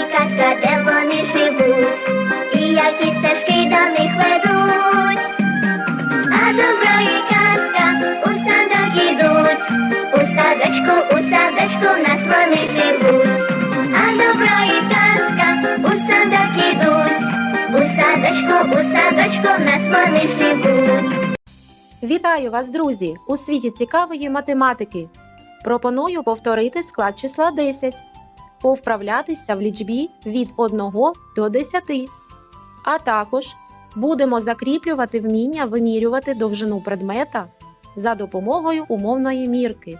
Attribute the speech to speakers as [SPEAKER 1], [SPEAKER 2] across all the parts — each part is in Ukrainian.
[SPEAKER 1] і казка, де вони живуть, і які стежки до них ведуть. А добро і казка у садок ідуть, у садочку, у садочку в нас вони живуть. А добро і казка у садок ідуть, у садочку, у садочку в нас вони живуть.
[SPEAKER 2] Вітаю вас, друзі! У світі цікавої математики. Пропоную повторити склад числа 10, повправлятися в лічбі від 1 до 10, а також будемо закріплювати вміння вимірювати довжину предмета за допомогою умовної мірки.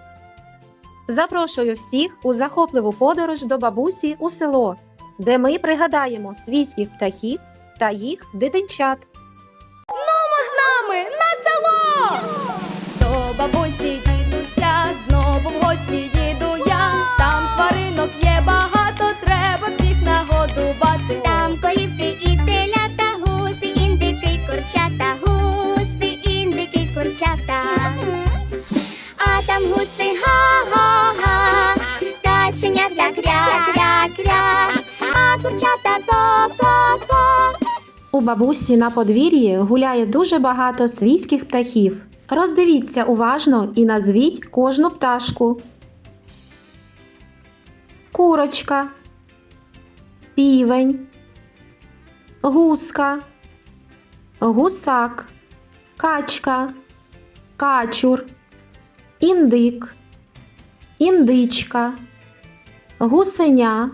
[SPEAKER 2] Запрошую всіх у захопливу подорож до бабусі у село, де ми пригадаємо свійських птахів та їх дитинчат.
[SPEAKER 3] Кря-кря-кря, а курчата ко-ко-ко.
[SPEAKER 2] У бабусі на подвір'ї гуляє дуже багато свійських птахів. Роздивіться уважно і назвіть кожну пташку. Курочка, півень, гуска, гусак, качка, качур, індик, індичка, гусеня,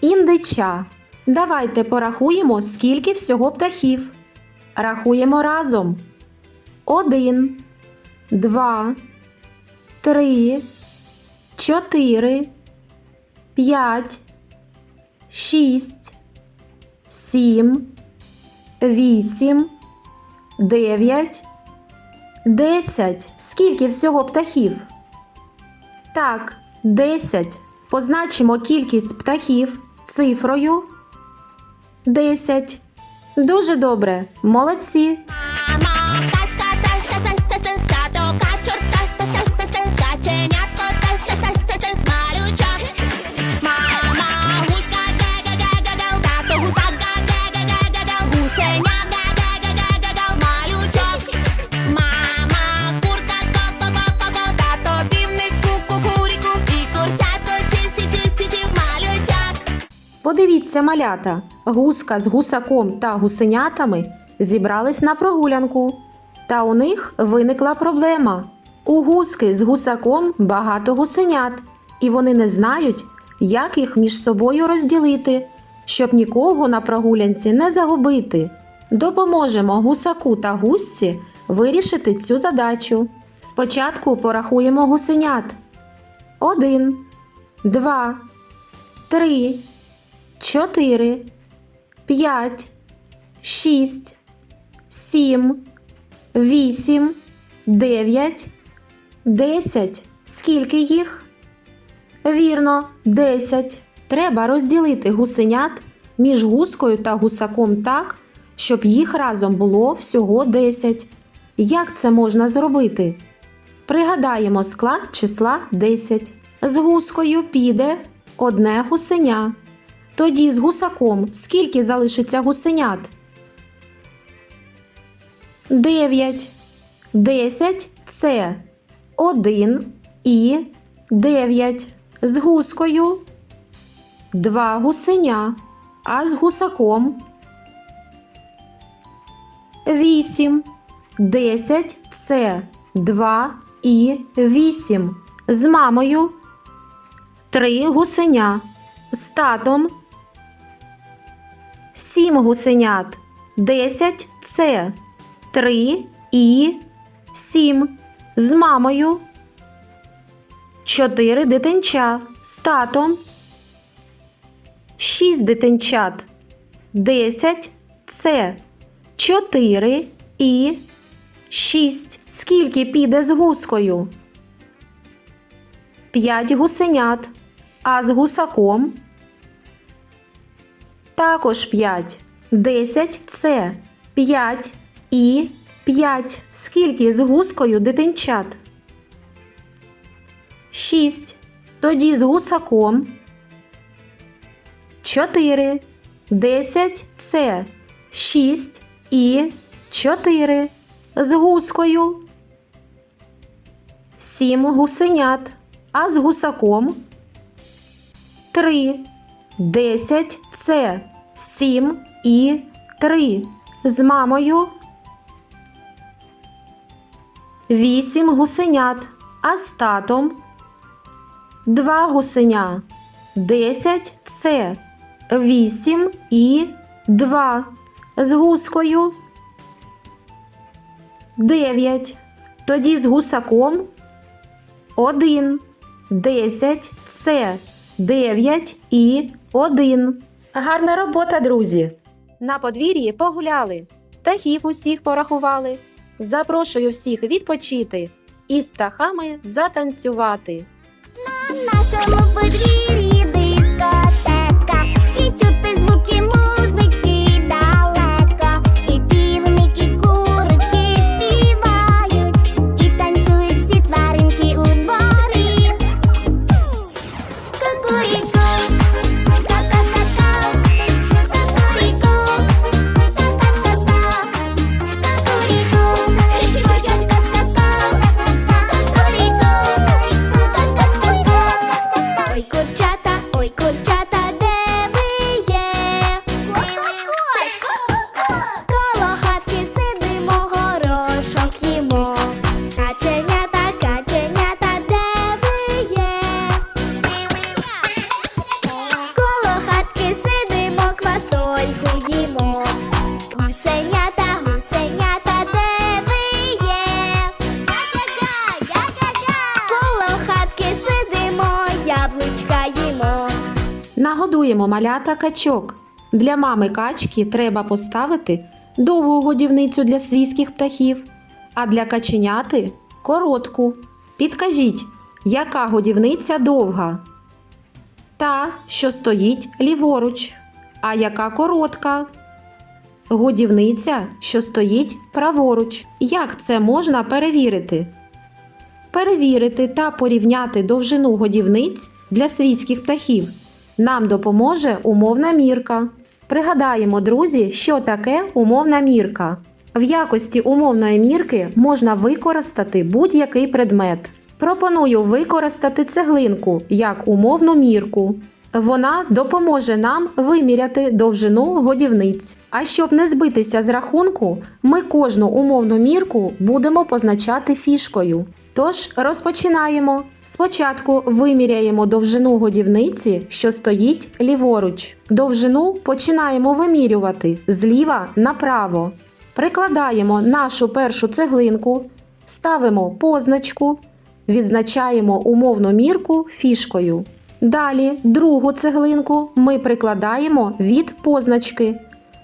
[SPEAKER 2] індича. Давайте порахуємо, скільки всього птахів. Рахуємо разом. Один, два, три, чотири, п'ять, шість, сім, вісім, дев'ять, десять. Скільки всього птахів? Так, десять. Позначимо кількість птахів цифрою 10. Дуже добре. Молодці. Подивіться, малята. Гуска з гусаком та гусенятами зібрались на прогулянку. Та у них виникла проблема. У гуски з гусаком багато гусенят, і вони не знають, як їх між собою розділити, щоб нікого на прогулянці не загубити. Допоможемо гусаку та гусці вирішити цю задачу. Спочатку порахуємо гусенят. Один, два, три, чотири, п'ять, шість, сім, вісім, дев'ять, десять. Скільки їх? Вірно, десять. Треба розділити гусенят між гускою та гусаком так, щоб їх разом було всього 10. Як це можна зробити? Пригадаємо склад числа 10. З гускою піде одне гусеня. Тоді з гусаком скільки залишиться гусенят? 9. 10 це 1 і 9. З гускою 2 гусеня, а з гусаком 8. 10 це 2 і 8. З мамою 3 гусеня. З татом 7 гусенят. 10 це 3 і 7. З мамою 4 дитинча. З татом 6 дитинчат. 10 це 4 і 6. Скільки піде з гускою? 5 гусенят. А з гусаком також 5. 10 це 5 і 5. Скільки з гускою дитинчат? 6. Тоді з гусаком 4. 10 це 6 і 4. З гускою. 7 гусенят. А з гусаком 3. 10 це 7 і 3. З мамою 8 гусенят. А з татом 2 гусеня. 10 це 8 і 2. З гускою 9. Тоді з гусаком 1. 10 це 9 і 1. Гарна робота, друзі! На подвір'ї погуляли, птахів усіх порахували. Запрошую всіх відпочити і з птахами затанцювати.
[SPEAKER 3] На нашому подвір'ї
[SPEAKER 2] Нагодуємо малята качок. Для мами качки треба поставити довгу годівницю для свійських птахів, а для каченяти коротку. Підкажіть, яка годівниця довга? Та, що стоїть ліворуч. А яка коротка? Годівниця, що стоїть праворуч. Як це можна перевірити? Перевірити та порівняти довжину годівниць для свійських птахів нам допоможе умовна мірка. Пригадаємо, друзі, що таке умовна мірка. В якості умовної мірки можна використати будь-який предмет. Пропоную використати цеглинку як умовну мірку. Вона допоможе нам виміряти довжину годівниць. А щоб не збитися з рахунку, ми кожну умовну мірку будемо позначати фішкою. Тож розпочинаємо. Спочатку виміряємо довжину годівниці, що стоїть ліворуч. Довжину починаємо вимірювати зліва направо. Прикладаємо нашу першу цеглинку, ставимо позначку, відзначаємо умовну мірку фішкою. Далі другу цеглинку ми прикладаємо від позначки.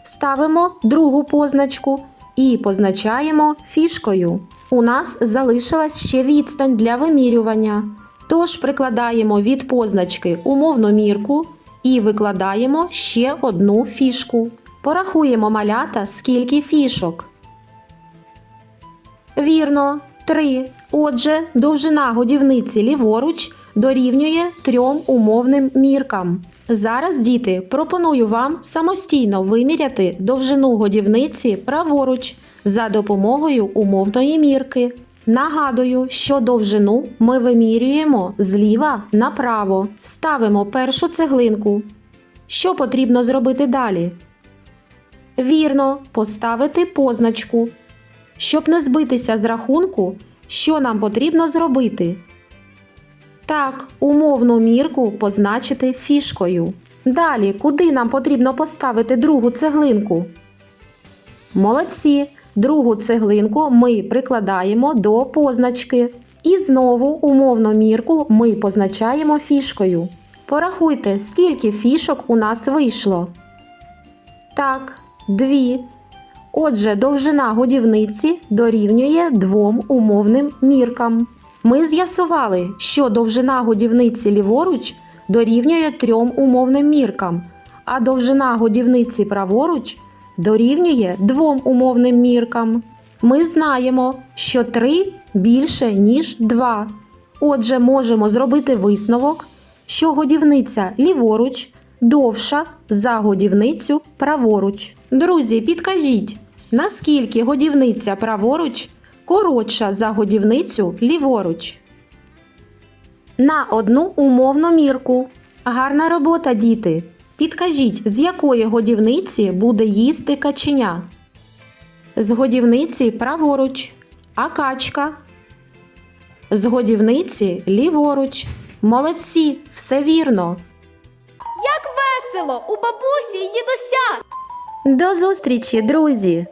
[SPEAKER 2] Ставимо другу позначку і позначаємо фішкою. У нас залишилась ще відстань для вимірювання. Тож прикладаємо від позначки умовну мірку і викладаємо ще одну фішку. Порахуємо малята, скільки фішок. Вірно, 3. Отже, довжина годівниці ліворуч дорівнює трьом умовним міркам. Зараз, діти, пропоную вам самостійно виміряти довжину годівниці праворуч за допомогою умовної мірки. Нагадую, що довжину ми вимірюємо зліва направо. Ставимо першу цеглинку. Що потрібно зробити далі? Вірно, поставити позначку. Щоб не збитися з рахунку, що нам потрібно зробити? Так, умовну мірку позначити фішкою. Далі, куди нам потрібно поставити другу цеглинку? Молодці. Другу цеглинку ми прикладаємо до позначки. І знову умовну мірку ми позначаємо фішкою. Порахуйте, скільки фішок у нас вийшло. Так, дві. Отже, довжина годівниці дорівнює двом умовним міркам. Ми з'ясували, що довжина годівниці ліворуч дорівнює трьом умовним міркам, а довжина годівниці праворуч дорівнює двом умовним міркам. Ми знаємо, що 3 більше, ніж 2. Отже, можемо зробити висновок, що годівниця ліворуч довша за годівницю праворуч. Друзі, підкажіть, наскільки годівниця праворуч коротша за годівницю ліворуч? На одну умовну мірку. Гарна робота, діти. Підкажіть, з якої годівниці буде їсти каченя? З годівниці праворуч, а качка. З годівниці ліворуч. Молодці, все вірно.
[SPEAKER 4] Як весело у бабусі їдуся. дідуся!
[SPEAKER 2] До зустрічі, друзі!